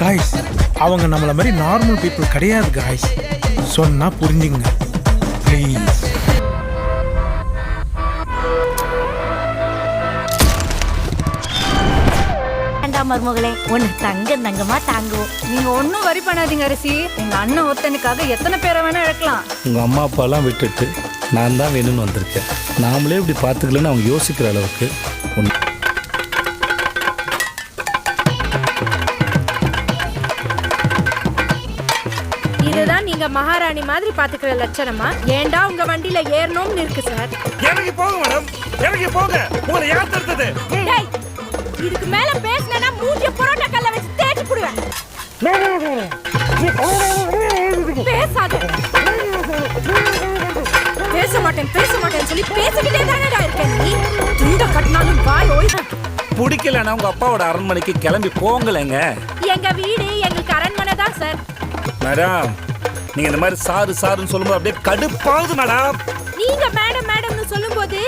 Guys அவங்க நம்மள மாதிரி நார்மல் பீப்புள் கிடையாது காய்ஸ் சொன்னா புரிஞ்சுங்க ப்ளீஸ் மருமகளே ஒன்னு தங்க தங்கமா தாங்குவோம். நீங்க ஒன்னும் வரி பண்ணாதீங்க அரிசி. எங்க அண்ணன் ஒருத்தனுக்காக எத்தனை பேரை வேணா இழக்கலாம். உங்கள் அம்மா அப்பாலாம் விட்டுட்டு நான் தான் வேணும்னு வந்திருக்கேன். நாமளே இப்படி பார்த்துக்கலன்னு அவங்க யோசிக்கிற அளவுக்கு ஒன்று இதுதான் நீங்க மகாராணி மாதிரி பாத்துக்கிற லட்சணமா? ஏன்டா உங்க வண்டியில ஏறணும்னு இருக்கு சார் இறங்கி போங்க மேடம் இறங்கி போங்க. உங்களை யார் தடுத்தது? டேய், இதுக்கு மேல பேசினா மூஞ்சிய புரோட்டா கல்ல வச்சு தேய்ச்சி புடுவேன். பேசாத. பேச மாட்டேன் பேச மாட்டேன்னு சொல்லி பேசிக்கிட்டே தானடா இருக்கேன் நீ. துண்ட கட்டினாலும் வாய் ஓய் பிடிக்கலன்னா உங்கள் அப்பாவோட அரண்மனைக்கு கிளம்பி போங்களேங்க. எங்க வீடு சார் மேடம் நீங்கள் இந்த மாதிரி சாரு சாருன்னு சொல்லும்போது அப்படியே கடுப்பாகுது மேடம் நீங்க மேடம் மேடம்னு சொல்லும்போது